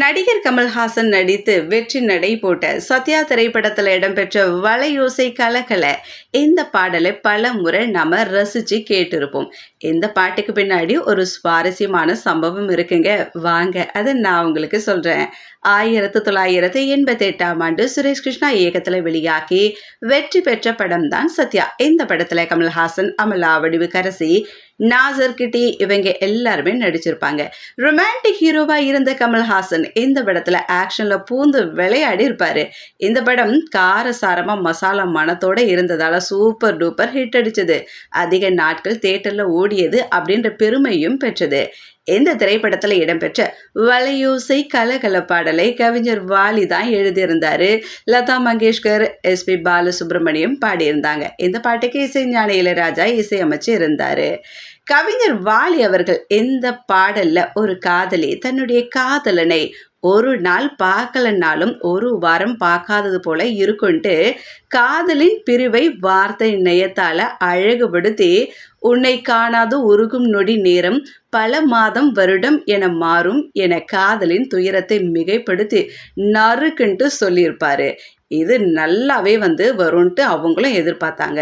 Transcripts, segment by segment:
நடிகர் கமல்ஹாசன் நடித்து வெற்றி நடை போட்ட சத்யா திரைப்படத்தில் இடம்பெற்ற வலையோசை கலகல இந்த பாடலை பல முறை நம்ம ரசிச்சு கேட்டிருப்போம். இந்த பாட்டுக்கு பின்னாடி ஒரு சுவாரஸ்யமான சம்பவம் இருக்குங்க. வாங்க அதை நான் உங்களுக்கு சொல்றேன். ஆயிரத்தி தொள்ளாயிரத்தி எண்பத்தி எட்டாம் ஆண்டு சுரேஷ் கிருஷ்ணா இயக்கத்தில் வெளியாகி வெற்றி பெற்ற படம் தான் சத்யா. இந்த படத்துல கமல்ஹாசன் அமலா வடிவுக்கரசி நாசர் கிட்டி இவங்க எல்லாருமே நடிச்சிருப்பாங்க. ரொமான்டிக் ஹீரோவா இருந்த கமல்ஹாசன் இந்த படத்துல ஆக்ஷன்ல பூந்து விளையாடி இருப்பாரு. இந்த படம் காரசாரமா மசாலா மனத்தோட இருந்ததால சூப்பர் டூப்பர் ஹிட் அடிச்சது. அதிக நாட்கள் தேட்டர்ல ஓடியது அப்படின்ற பெருமையும் பெற்றது. இந்த திரைப்படத்துல இடம்பெற்ற வலையோசை கலகல பாடலை கவிஞர் வாலி தான் எழுதியிருந்தாரு. லதா மங்கேஷ்கர் எஸ்பி பாலசுப்ரமணியம் பாடியிருந்தாங்க. இந்த பாட்டுக்கு இசை ஞான இளையராஜா இசையமைச்சு இருந்தாரு கவிஞர் வாலி அவர்கள் எந்த பாடல்ல ஒரு காதலி தன்னுடைய காதலனை ஒரு நாள் பார்க்கலனாலும் ஒரு வாரம் பார்க்காதது போல இருக்குன்ட்டு காதலின் பிரிவை வார்த்தை நயத்தால அழகுபடுத்தி உன்னை காணாது உருகும் நொடி நேரம் பல மாதம் வருடம் என மாறும் என காதலின் துயரத்தை மிகைப்படுத்தி நறுக்குன்ட்டு சொல்லியிருப்பாரு. இது நல்லாவே வந்து வரும்ன்ட்டு அவங்களும் எதிர்பார்த்தாங்க.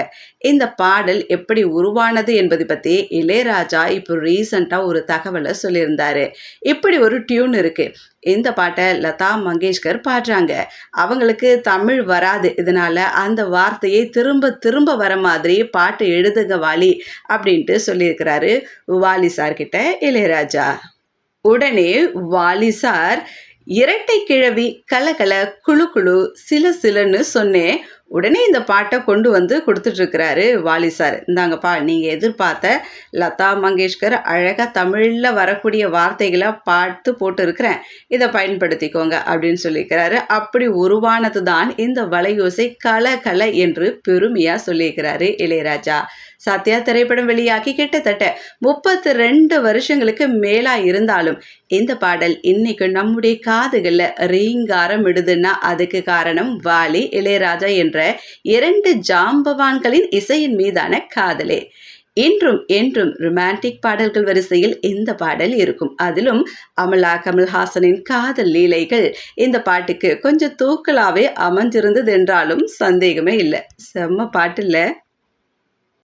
இந்த பாடல் எப்படி உருவானது என்பதை பற்றி இளையராஜா இப்போ ரீசண்டாக ஒரு தகவலை சொல்லியிருந்தாரு. இப்படி ஒரு டியூன் இருக்குது இந்த பாட்டை லதா மங்கேஷ்கர் பாடுறாங்க. அவங்களுக்கு தமிழ் வராது. இதனால் அந்த வார்த்தையை திரும்ப திரும்ப வர மாதிரி பாட்டு எழுதுங்க வாலி அப்படின்ட்டு சொல்லியிருக்கிறாரு வாலி சார்கிட்ட இளையராஜா. உடனே வாலி சார் இரட்டை கிழவி கலகல குழு குழு சில சிலன்னு சொன்னேன் உடனே இந்த பாட்டை கொண்டு வந்து கொடுத்துட்ருக்கிறாரு வாலி சார். இந்தாங்கப்பா நீங்கள் எதிர்பார்த்த லதா மங்கேஷ்கர் அழகாக தமிழில் வரக்கூடிய வார்த்தைகளை பார்த்து போட்டுருக்கிறேன். இதை பயன்படுத்திக்கோங்க அப்படின்னு சொல்லியிருக்கிறாரு. அப்படி உருவானது தான் இந்த வலையோசை கல கல என்று பெருமையாக சொல்லியிருக்கிறாரு இளையராஜா. சத்யா திரைப்படம் வெளியாகி கிட்டத்தட்ட முப்பத்தி ரெண்டு வருஷங்களுக்கு மேலா இருந்தாலும் இந்த பாடல் இன்னைக்கு நம்முடைய காதுகளில் ரீங்காரம் விடுதுன்னா அதுக்கு காரணம் வாலி இளையராஜா என்ற இரண்டு ஜாம்பவான்களின் இசையின் மீதான காதலே. இன்றும் என்றும் ரொமான்டிக் பாடல்கள் வரிசையில் இந்த பாடல் இருக்கும். அதிலும் அமலா கமல்ஹாசனின் காதல் லீலைகள் இந்த பாட்டுக்கு கொஞ்சம் தூக்கலாவே அமைஞ்சிருந்தது என்றாலும் சந்தேகமே இல்லை. செம்ம பாட்டு இல்லை?